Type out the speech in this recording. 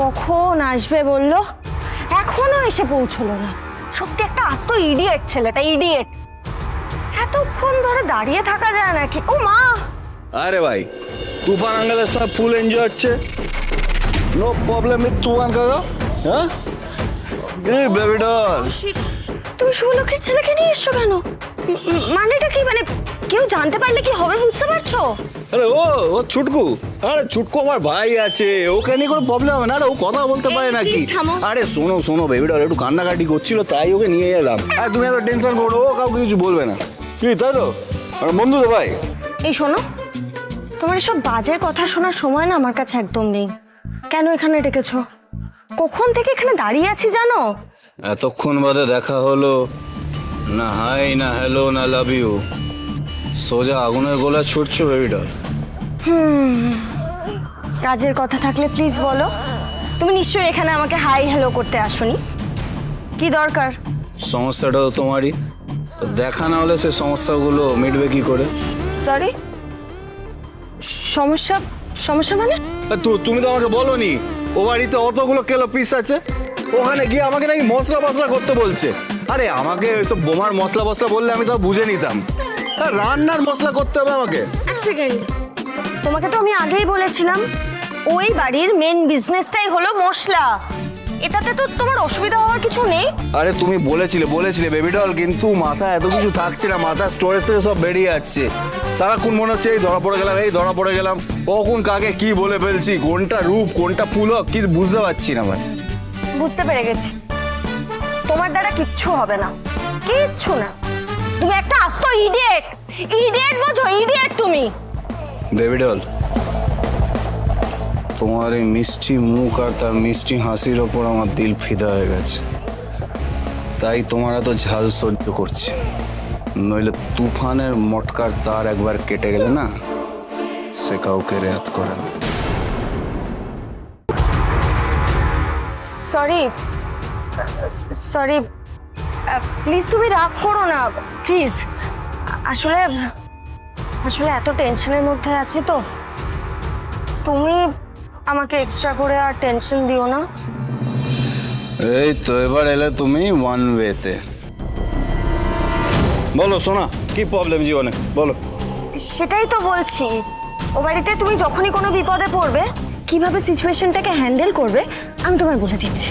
কখন আসবে বলল? এখনও এসে পৌঁছলো না। সত্যি একটা আস্ত ইডিয়েট ছেলেটা ইডিয়েট এতক্ষণ ধরে দাঁড়িয়ে থাকা যায় নাকি? ও মা! আরে ভাই তুফান আঙ্গালের সব ফুল এনজয় হচ্ছে। নো প্রবলেম উইথ তুফান কাকা। হ্যাঁ? বেবি ডল তুমি সুলক্ষের ছেলেকে নিয়ে এসছো কেন? মানেটা কি? মানে কেউ জানতে পারলে কি হবে বুঝতে পারছ? আরে ও ও ছুটকু। আরে ছুটকু আমার ভাই আছে ওকে নিয়ে কোনো প্রবলেম হবে না আরে ও কথা বলতে পারে নাকি? আরে শোনো শোনো বেবি ডল একটু কান্নাকাটি করছিল তাই ওকে নিয়ে এলাম। আর তুমি এত টেনশন করো ও কাউকে কিছু বলবে না। কি তাই তো? আর বন্ধু তো ভাই? এই শোনো তোমার এসব বাজে কথা শোনার সময় না আমার কাছে একদম নেই। কেন এখানে ডেকেছো? কখন থেকে এখানে দাঁড়িয়ে আছি জানো? এতক্ষণ বাদে দেখা হলো। না হাই না হ্যালো না লাভ ইউ সোজা আগুনের গোলা ছুটছো বেবি ডল কাজের কথা থাকলে প্লিজ বলো। তুমি নিশ্চয়ই এখানে আমাকে হাই হ্যালো করতে আসোনি। কি দরকার? সমস্যাটা তো তোমারই। তো দেখা না হলে সে সমস্যাগুলো মিটবে কি করে? সরি সমস্যা? সমস্যা মানে? তু- তুমি তো আমাকে বলোনি। ও বাড়িতে অতগুলো কেলো পিস আছে। ওখানে গিয়ে আমাকে নাকি মশলা মশলা করতে বলছে। আরে আমাকে ওইসব বোমার মশলা মশলা বললে আমি তো বুঝে নিতাম। রান্নার মশলা করতে হবে আমাকে। এক সেকেন্ড তোমাকে তো আমি আগেই বলেছিলাম ওই বাড়ির মেন বিজনেসটাই হলো মশলা। এটাতে তো তোমার অসুবিধা হওয়ার কিছু নেই। আরে তুমি বলেছিলে বলেছিলে বেবি ডল কিন্তু মাথা এত কিছু থাকছে না মাথা স্টোরেজ থেকে সব বেরিয়ে যাচ্ছে। সারাক্ষণ মনে হচ্ছে এই ধরা পড়ে গেলাম এই ধরা পড়ে গেলাম। কখন কাকে কি বলে ফেলছি কোনটা রূপ কোনটা পুলক কি বুঝতে পারছি না ভাই। বুঝতে পেরে গেছি। তোমার দ্বারা কিচ্ছু হবে না কিচ্ছু না। তুমি ইডিয়েট ইডিয়েট বোঝো ইডিয়েট তুমি! বেবি ডল তোমার এই মিষ্টি মুখ আর তার মিষ্টি হাসির ওপর আমার দিল ফিদা হয়ে গেছে। তাই তোমার এত ঝাল সহ্য করছে। নইলে তুফানের মটকার তার একবার কেটে গেলে না সে কাউকে রেয়াত করে না। সরি সরি প্লিজ তুমি রাগ করো না প্লিজ আসলে আসলে এত টেনশনের মধ্যে আছি তো। তুমি আমাকে এক্সট্রা করে আর টেনশন দিও না। এই তো এবার এলে তুমি ওয়ান ওয়েতে বলো সোনা কি প্রবলেম জীবনে? বলো। সেটাই তো বলছি। ও বাড়িতে তুমি যখনই কোনো বিপদে পড়বে কীভাবে সিচুয়েশনটাকে হ্যান্ডেল করবে আমি তোমায় বলে দিচ্ছি।